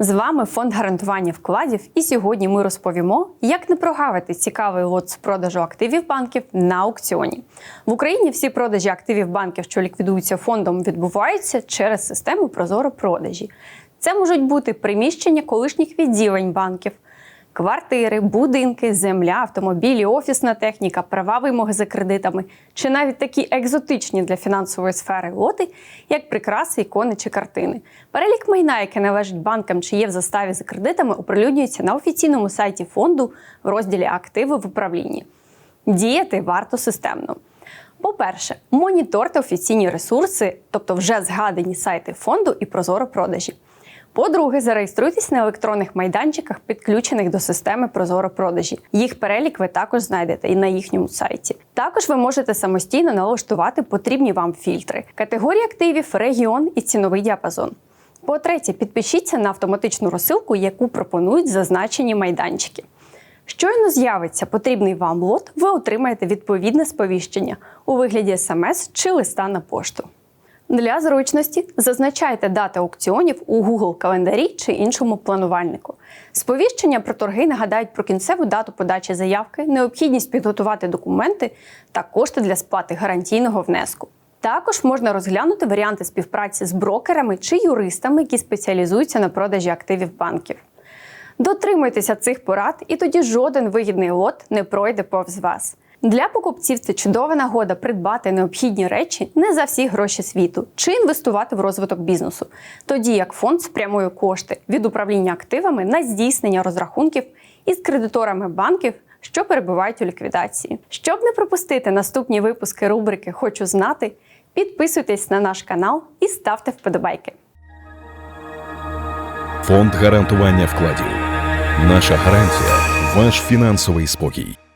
З вами фонд гарантування вкладів, і сьогодні ми розповімо, як не прогавити цікавий лот з продажу активів банків на аукціоні. В Україні всі продажі активів банків, що ліквідуються фондом, відбуваються через систему Прозоро продажі. Це можуть бути приміщення колишніх відділень банків. Квартири, будинки, земля, автомобілі, офісна техніка, права вимоги за кредитами чи навіть такі екзотичні для фінансової сфери лоти, як прикраси, ікони чи картини. Перелік майна, яке належить банкам чи є в заставі за кредитами, оприлюднюється на офіційному сайті фонду в розділі Активи в управлінні. Діяти варто системно. По-перше, моніторте офіційні ресурси, тобто вже згадані сайти фонду і прозоро продажі. По-друге, зареєструйтесь на електронних майданчиках, підключених до системи Прозоро продажі. Їх перелік ви також знайдете і на їхньому сайті. Також ви можете самостійно налаштувати потрібні вам фільтри, категорії активів, регіон і ціновий діапазон. По-третє, підпишіться на автоматичну розсилку, яку пропонують зазначені майданчики. Щойно з'явиться потрібний вам лот, ви отримаєте відповідне сповіщення у вигляді смс чи листа на пошту. Для зручності зазначайте дати аукціонів у Google календарі чи іншому планувальнику. Сповіщення про торги нагадають про кінцеву дату подачі заявки, необхідність підготувати документи та кошти для сплати гарантійного внеску. Також можна розглянути варіанти співпраці з брокерами чи юристами, які спеціалізуються на продажі активів банків. Дотримуйтеся цих порад, і тоді жоден вигідний лот не пройде повз вас. Для покупців це чудова нагода придбати необхідні речі не за всі гроші світу чи інвестувати в розвиток бізнесу, тоді як фонд спрямує кошти від управління активами на здійснення розрахунків із кредиторами банків, що перебувають у ліквідації. Щоб не пропустити наступні випуски рубрики Хочу знати, підписуйтесь на наш канал і ставте вподобайки. Фонд гарантування вкладів. Наша гарантія ваш фінансовий спокій.